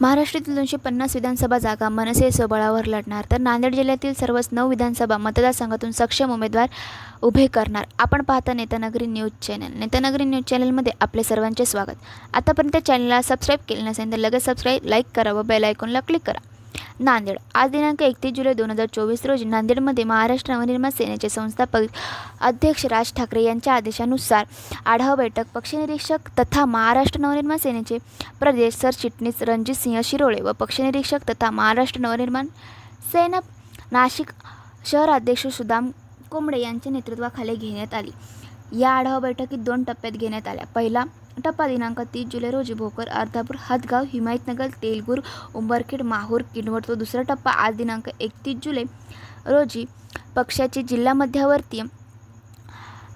महाराष्ट्रातील दोनशे पन्नास विधानसभा जागा मनसे स्वबळावर लढणार. तर नांदेड जिल्ह्यातील सर्वच नऊ विधानसभा मतदारसंघातून सक्षम उमेदवार उभे करणार. आपण पाहता Netanagari news channel. Netanagari news चॅनलमध्ये आपले सर्वांचे स्वागत. आतापर्यंत चॅनलला सबस्क्राईब केले नसेल तर लगेच सबस्क्राईब लाईक करा व बेल आयकॉनला क्लिक करा. नांदेड. आज दिनांक एकतीस जुलै दोन हजार चोवीस रोजी नांदेडमध्ये महाराष्ट्र नवनिर्माण सेनेचे संस्थापक अध्यक्ष राज ठाकरे यांच्या आदेशानुसार आढावा बैठक पक्षनिरीक्षक तथा महाराष्ट्र नवनिर्माण सेनेचे प्रदेश सरचिटणीस रणजित सिंह शिरोळे व पक्षनिरीक्षक तथा महाराष्ट्र नवनिर्माण सेना नाशिक शहराध्यक्ष सुदाम कोंबडे यांच्या नेतृत्वाखाली घेण्यात आली. या आढावा बैठकीत दोन टप्प्यात घेण्यात आल्या. पहिला टप्पा दिनांक तीस जुलै रोजी भोकर अर्धापूर हदगाव हिमायतनगर तेलगूर उंबरखेड माहूर किनवट तो दुसरा टप्पा आज दिनांक एकतीस जुलै रोजी पक्षाचे जिल्हा मध्यवर्ती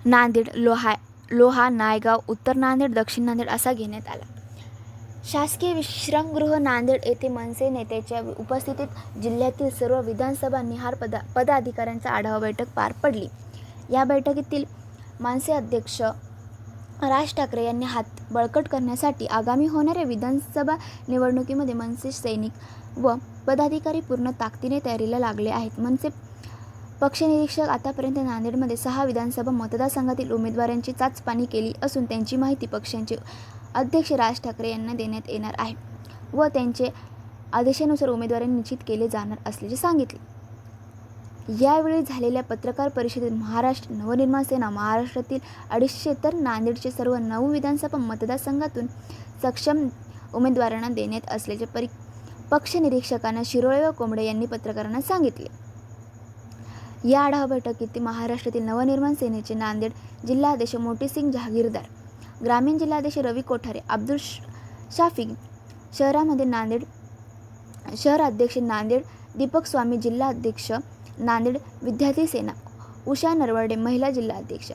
नांदेड लोहा लोहा नायगाव उत्तर नांदेड दक्षिण नांदेड असा घेण्यात आला. शासकीय विश्रामगृह नांदेड येथे मनसे नेत्याच्या उपस्थितीत जिल्ह्यातील सर्व विधानसभा निहार पदा पदाधिकाऱ्यांचा आढावा बैठक पार पडली. या बैठकीतील मनसे अध्यक्ष राज ठाकरे यांनी हात बळकट करण्यासाठी आगामी होणाऱ्या विधानसभा निवडणुकीमध्ये मनसे सैनिक व पदाधिकारी पूर्ण ताकदीने तयारीला लागले आहेत. मनसे पक्षनिरीक्षक आतापर्यंत नांदेडमध्ये सहा विधानसभा मतदारसंघातील उमेदवारांची चाचपाणी केली असून त्यांची माहिती पक्षांचे अध्यक्ष राज ठाकरे यांना देण्यात येणार आहे व त्यांचे आदेशानुसार उमेदवारांनी निश्चित केले जाणार असल्याचे सांगितले. यावेळी झालेल्या पत्रकार परिषदेत महाराष्ट्र नवनिर्माण सेना महाराष्ट्रातील अडीचशे तर नांदेडचे सर्व नऊ विधानसभा मतदारसंघातून सक्षम उमेदवारांना देण्यात असल्याचे परि पक्ष निरीक्षकांना शिरोळे व कोंबडे यांनी पत्रकारांना सांगितले. या आढावा बैठकीत महाराष्ट्रातील नवनिर्माण सेनेचे नांदेड जिल्हाध्यक्ष मोटीसिंग जहागीरदार ग्रामीण जिल्हाध्यक्ष रवी कोठारे अब्दुल शाफिक शहरामध्ये नांदेड शहराध्यक्ष नांदेड दीपक स्वामी जिल्हाध्यक्ष नांदेड विद्यार्थी सेना उषा नरवडे महिला जिल्हाध्यक्ष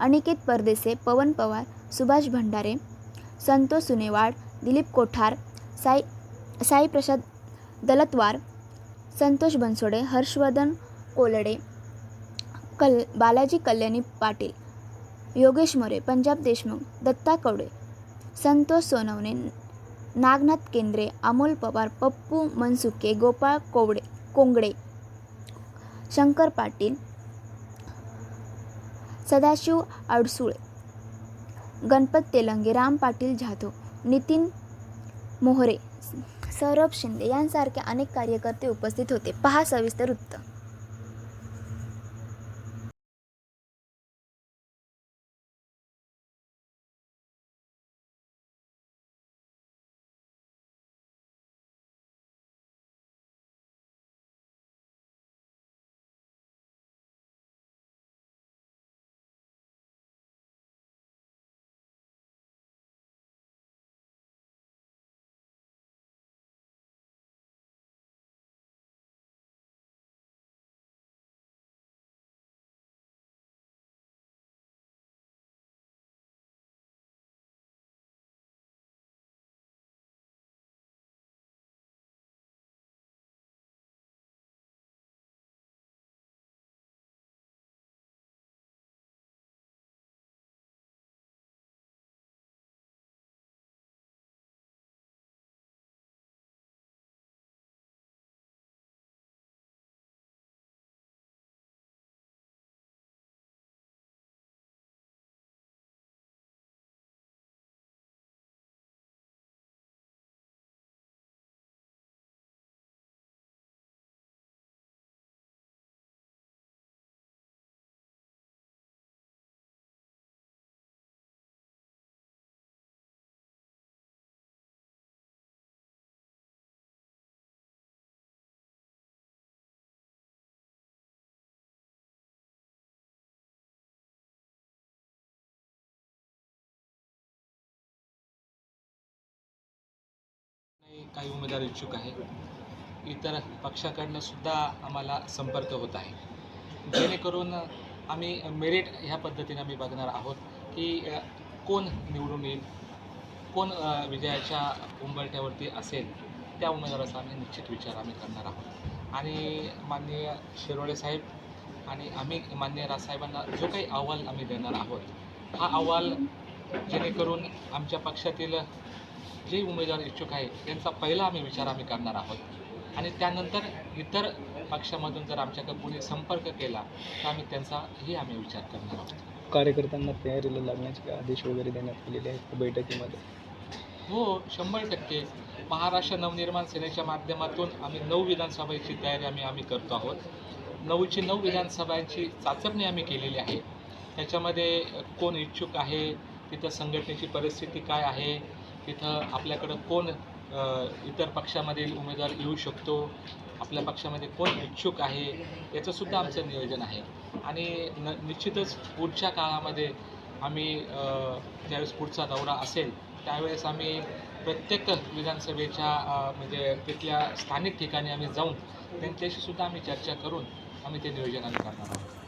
अनिकेत परदेसे पवन पवार सुभाष भंडारे संतोष सुनेवाड दिलीप कोठार साई साईप्रसाद दलतवार संतोष बनसोडे हर्षवर्धन कोलडे कल बालाजी कल्याणी पाटील योगेश मोरे पंजाब देशमुख दत्ता कवडे संतोष सोनवणे नागनाथ केंद्रे अमोल पवार पप्पू मनसुके गोपाळ कोवडे कोंगडे शंकर पाटील सदाशिव आडसुळे गणपत तेलंगे राम पाटील जाधव नितीन मोहरे सौरभ शिंदे यांसारखे अनेक कार्यकर्ते उपस्थित होते. पहा सविस्तर वृत्त. काही उमेदवार इच्छुक आहे इतर पक्षाकडनं सुद्धा आम्हाला संपर्क होत आहे. जेणेकरून आम्ही मेरिट ह्या पद्धतीने आम्ही बघणार आहोत की कोण निवडून येईल कोण विजयाच्या उंबरठ्यावरती असेल त्या उमेदवाराचा आम्ही निश्चित विचार आम्ही करणार आहोत. आणि माननीय शिरोळे साहेब आणि आम्ही माननीय राजसाहेबांना जो काही अहवाल आम्ही देणार आहोत हा अहवाल जेणेकरून आमच्या पक्षातील जे उमेदवार इच्छुक आहे त्यांचा पहिला आम्ही विचार आम्ही करणार आहोत. आणि त्यानंतर इतर पक्षामधून जर आमच्याकडे कोणी संपर्क केला तर आम्ही त्यांचाही आम्ही विचार करणार आहोत. कार्यकर्त्यांना तयारीला लागण्याचे आदेश वगैरे देण्यात आलेले आहेत बैठकीमध्ये? हो शंभर टक्के. महाराष्ट्र नवनिर्माण सेनेच्या माध्यमातून आम्ही नऊ विधानसभेची तयारी आम्ही आम्ही करतो आहोत. नऊची नऊ विधानसभांची चाचपणी आम्ही केलेली आहे. त्याच्यामध्ये कोण इच्छुक आहे तिथं संघटनेची परिस्थिती काय आहे? तिथं आपल्याकडं कोण इतर पक्षामधील उमेदवार येऊ शकतो? आपल्या पक्षामध्ये कोण इच्छुक आहे? याचंसुद्धा आमचं नियोजन आहे. आणि न निश्चितच पुढच्या काळामध्ये आम्ही ज्यावेळेस पुढचा दौरा असेल त्यावेळेस आम्ही प्रत्येक विधानसभेच्या म्हणजे तिथल्या स्थानिक ठिकाणी आम्ही जाऊन त्यांच्याशी सुद्धा आम्ही चर्चा करून आम्ही ते नियोजन आम्ही करणार आहोत.